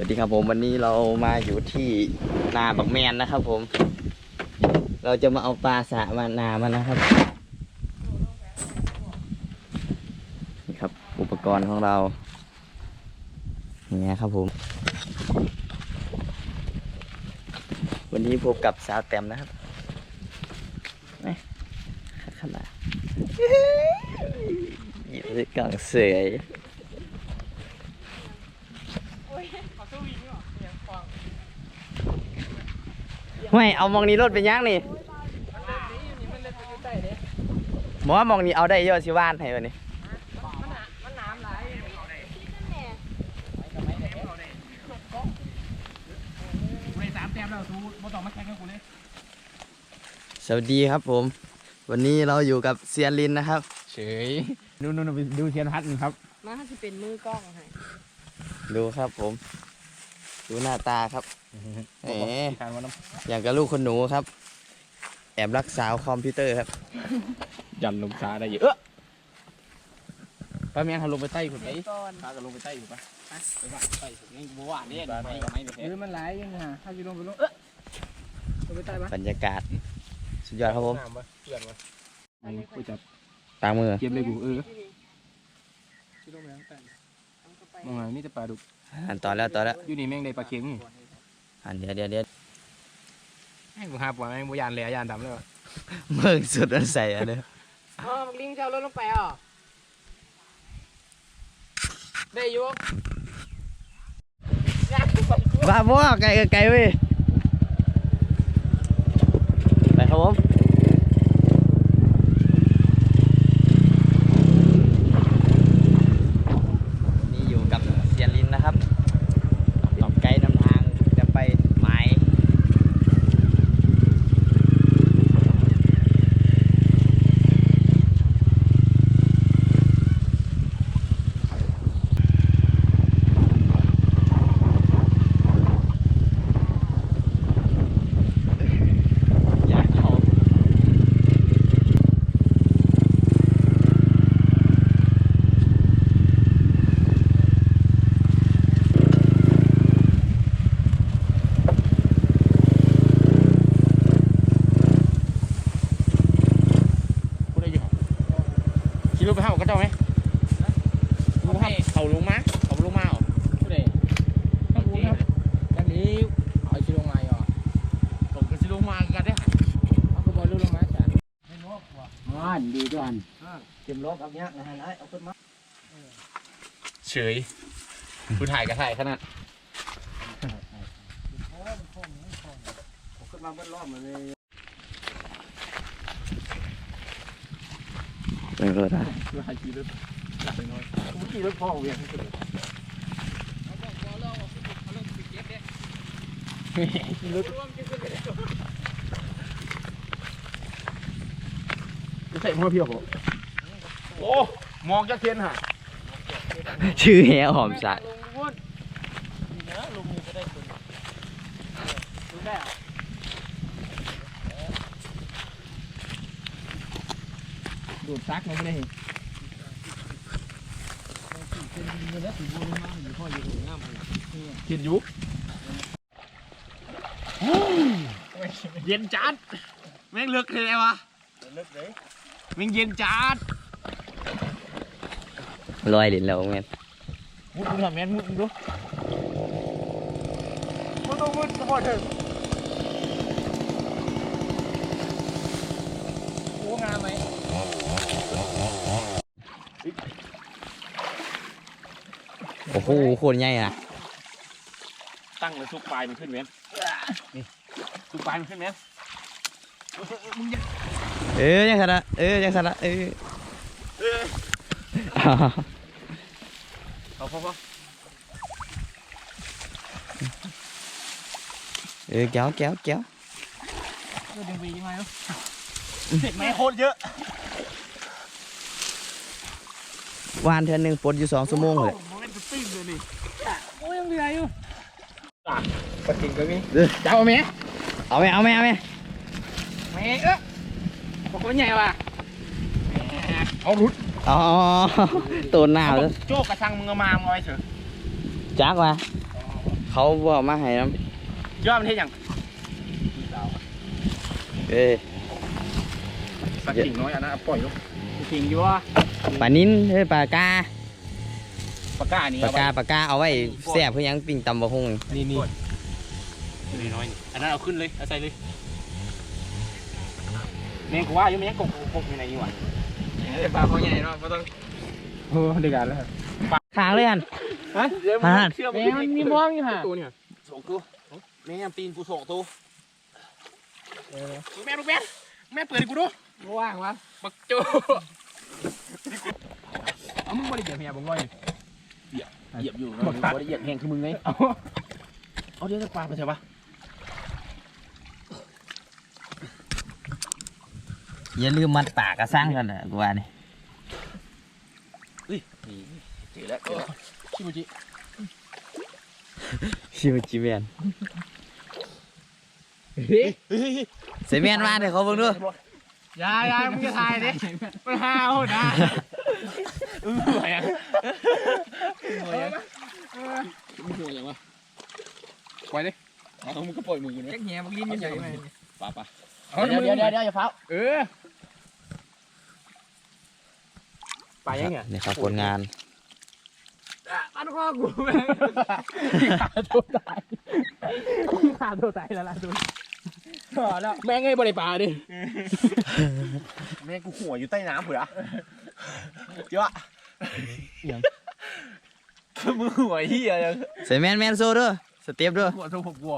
วัสดีครับผมวันนี้เรามาอยู่ที่นาบักแมนนะครับผม เราจะมาเอาปลาสะมานามันนะครับนี่ครับ อุปกรณ์ของเราเนี่ยครับผม วันนี้พบกับสาวแต้มนะครับขนาดยู่ด้วยกล่องเสย ไม่เอามองนี้รถเป็นยังนี่หมอว่ามองนี้เอาได้เยอะสิว่านให้วันนี้กูได้สามแต้มแล้วทูบ่ต้องมาแข่งกับกูเลยสวัสดีครับผม วันนี้เราอยู่กับเซียนลินนะครับ เฉยนู่นนู่นไปดูเทียนพัดนี่ครับ มาถ้าจะเป็นมือกล้องให้ดูครับผม ดูหน้าตาครับเอ๋ทานวันน้อย่างกับลูกคนหนูครับ แอบรักสาวคอมพิวเตอร์ครับำยันลงซาได้เยอะเออป้าแมงเขาลงไปใต้ขุดไปก่อนพากันลงไปใต้ขุดปะไปบ้านใต้ขุดนี่บัวนี่ไม่กับไม่เออมันไหลยังฮะถ้าอยู่ลงไปลงเออลงไปใต้ปะบรรยากาศ สุดยอดครับผมน้ำปะเพื่อนปะกูจับตามมือ เก็บเลยกูเออที่ลงไปทั้งแต่ เอาเข้าไปมองไงนี่จะปลาดุก อันต่อแล้วต่อแล้วอยู่นี่แม่งได้ปลาเค็งอันเดี๋ยวเดี๋ยวเดี๋ยวแม่งกูหาปลาแม่งบัวยานแหล่ยานดำเลยวะเมืองสุดอันใส่อันเนี้ยอ๋อบักลิงจะเอารถลงไปอะได้อยู่ยากไปกูบ้าบ่ไกลก็ไกลเว้ยไปครับผมนี่อยู่กับเซียนลินนะครับเป็นไกด์นำทางจะไปหมาย อยากเอากูได้ยิน คิดว่าไปห้าวกับเจ้าไหมกูห้าเขาลงมาเขาลงมาเหรอกูได้ต้องกูครับอันนี้เอาชิลงมาเหรอผมก็ชิลงมากันได้เอาก็บอลลงมาจ้ะไม่นกว่ะมันดีด้วยอันเตรียมลบเอาเนี้ยนะฮะนะเอาขึ้นมาเฉยกูถ่ายกับถ่ายขนาดขึ้นมาเบิ้ลรอบมาเลย เออนะกูถ่ายขี่รถหลับไปน้อยกูขี่รถพ่อเวียนขี่รถจะใส่หัวเพียวผมโอ้มองจะเทียนหะชื่อแหหอมสะลงวุ่นดีนะลงมือก็ได้คนดูได้เหรอ ดูดซักมันไม่ได้เห็นเห็นยุเย็นจัดแม่งเลือกเลยวะลึกเลยแม่งเย็นจัดลอยลิ้นแล้วแม่นมุดมึงทำแม่นมุดมึงดูมุดมุดมุดสปอร์ตเถอะโอ้งามไหม โอ้โหโคตรใหญ่นะตั้งเลยซุกปลายมันขึ้นเว้นนี่ซุกปลายมันขึ้นเว้นมึงจะเออยังสันละเออยังสันละเออเอาพอพอเออแก้วแก้วแก้วเออดึงไปยังไงเนาะเสร็จไหมโคตรเยอะ วานเทือนหนึ่งปลดอยู่สองชั่วโมงเลยมันเป็นสปริงเลยนี่โอ้ยยังเหลืออยู่ปฏิก็มีจะเอาไหมเอาไหมเอาไหมเอาไหมไม่เออบอกว่าใหญ่ว่ะเอารุดอ๋อตัวหนาวเอาแล้วโจกกระชังมึงเอามามึงเอาไว้เถอะจักวะเขเขาบอกมาให้น้ยอดมันเท่ยังำเอ้ยสักกิ่งน้อยอันนั้นเอาปล่อยลูกกิ่งอยู่ว่า ปลานิ้นเฮ้ยปลากาปากกานี่ปลากาปลากาเอาไว้แซ่บเพื่อหยังปิ้งตำบะฮุงนี่นี่นี่น้อยนี่อันนั้นเอาขึ้นเลยเอาใส่เลยแมงกูว่าอยู่มันยังกบกบอยู่ไหนอยู่วะปลาเขาใหญ่เนาะไม่ต้องโอ้เด็กกันแล้วขางเลยอันฮะฮะเชื่อมมันมีมองอยู่ฮะตัวเนี่ยสองตัวแม่งตีนกูสองตัวแม่ลูกแม่แม่เปิดให้กูดูว่างวะบักโจ เอามึงบริเหยียบเฮียผมว่าเหยียบเหยียบอยู่บักตัดบริเหยียบแหงคือมึงไงเอาเอาเดี๋ยวจะปลาไปใช่ปะอย่าลืมมัดปากกระสร้างกันนะกูว่านี่เจอแล้วเจอแล้วชิบุจิชิวจิเมียนเฮ้ยเสียเมียนมาเดี๋ยวเขาเบิ่งดูยายยายมึงจะถ่ายดิมันห้าวนะอือหัวยังหัวยังมึงหัวยังวะปล่อยดิเอามึงก็ปล่อยมือนะแจ็คเหี้ยมึงลิ้นมันใหญ่ไหมป่าป่าเดี๋ยวเดี๋ยวเดี๋ยวอย่าเฝ้าเออไปยังไงนี่ครับผลงานปันข้อกูแม่งขาตัวตายขาตัวตายแล้วล่ะ ตัวพอแล้วแม่งไงบริปลาดิแม่งกูหัวอยู่ใต้น้ำเผื่อเจ้าอย่างมือหัวเหี้ยยังเสียเมียนแมนโซ่เด้วยสเต็ปเด้วยหัวตัวผมกลัว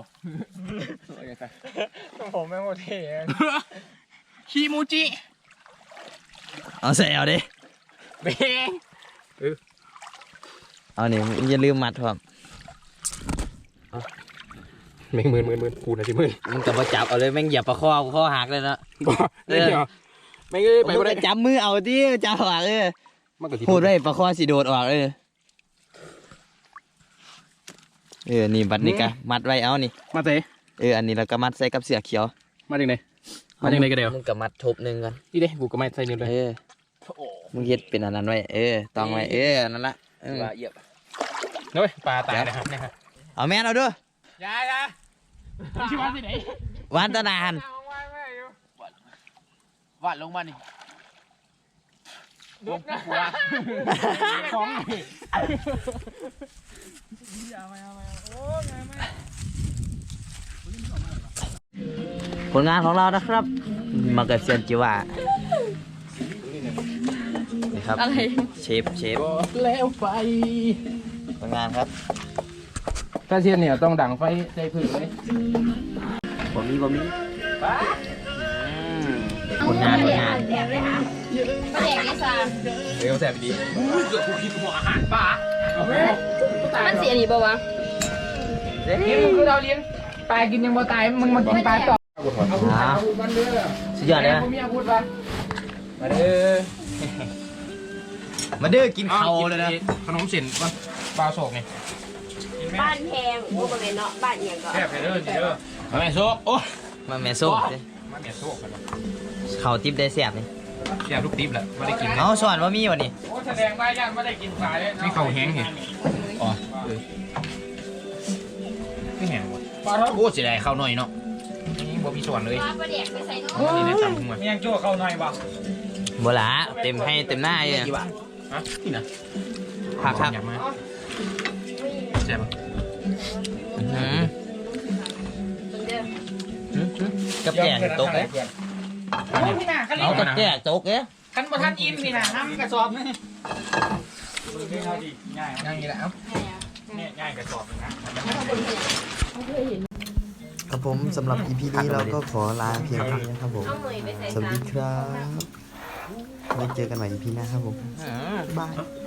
ผมแม่งโมเท่คีมูจิเอาใส่เอาดิเบงเอานี่อย่าลืมมัดครับ แม่งหมื่นหมื่นหมื่นกูนะสิหมื่นมึงกับมาจับเอาเลยแม่งเหยียบประคอกูข้อหักเลยนะบ่เล่นเหรอแม่งเอ้ยไปมึบ่งได้ก็จับมือเอาดิจับหักเลยมันก็สิพูดได้ประคอสิโดดออกเลยเออนี่บัดนี้กะมัดไว้เอานี่มาเตะเอออันนี้เราก็มัดใส่กับเสือเขียวมาจากไหนมาจากไหนก็เดียวมึงก็มัดทบหนึ่งกันนี่เด้กูก็ไม่ใส่นิ้วเลยเออมึงเฮ็ดเป็นอันนั้นไว้เออตองไว้เออนั่นละเออเหยียบเฮ้ยปลาตายนะครับนะครับเอาแม่นเอาด้วย ยายนะชิวันที่ไหนวันตะนานเอาไว้ไม่อยู่วาดลงมานี่ลงกูว่าของเอาไปเอาไปโอ้ยไงไม่ผลงานของเรานะครับ มาเกิดเซียนจิว่านี่ครับอะไรเชฟเชฟแล้วไฟผลงานครับ ถ้าเชียนเนี่ยต้องดังไฟใส่ผืนเลยผมมีผมมีผลงานผลงานแดกเลยค่ะประแดกเลยซ่าเร็วแสบดีเกือบกูคิดหัวอาหารป่ามันเสียนี่ป่าวะนี่มึงคือเราเลี้ยงปลากินยังบ่ตายมึงมากินปลาต่ออาวุธอ่าอาวุธมันเด้อสุดยอดเลยนะผมมีอาวุธป่ะมาเด้อมาเด้อกินเขาเลยนะขนมเส้นป่ะปลาโศกไง บ้านแพงโอ้บริเวณเนาะบ้านเอียงก็แคบไปเด้อเด้อมาแม่โศกโอ้มาแม่ส้มสิมาแม่โศกกันเขาติ๊บได้แซ่บนี่แซ่บลูกติ๊บแหละไม่ได้กินเอาสอนว่ามีวันนี้โอ้แสดงว่ายังไม่ได้กินปลาเลยนี่เขาแห้งเหรออ๋อไม่แห้งวะปลาทอดโอ้เสียดายข้าวหน่อยเนาะนี่บ่มีส่วนเลยว่าประแดกไปใส่เนาะนี่ได้ทำขึ้นมามียังโจ้เข้าหน่อยบ่โบลาเต็มให้เต็มหน้าเลยกี่บาทฮะนี่นะผักครับอยากมาแซ่บ อื้อหือเด้อกับแกงตกเลยโอ้พี่น่ะคันเอานี้กับแกงตกเอ๊ะคันประทันอิ่มนี่น่ะน้ำกระสอบนี่ง่ายย่างนี้แหละเอ้าเนี่ยง่ายกระสอบนะครับผมสำหรับ EP นี้เราก็ขอลาเพียงเท่านี้นะครับผมเอามือไปใส่สวัสซ่าดีครับไว้เจอกันใหม่ EP หน้าครับผมบ๊ายบายเ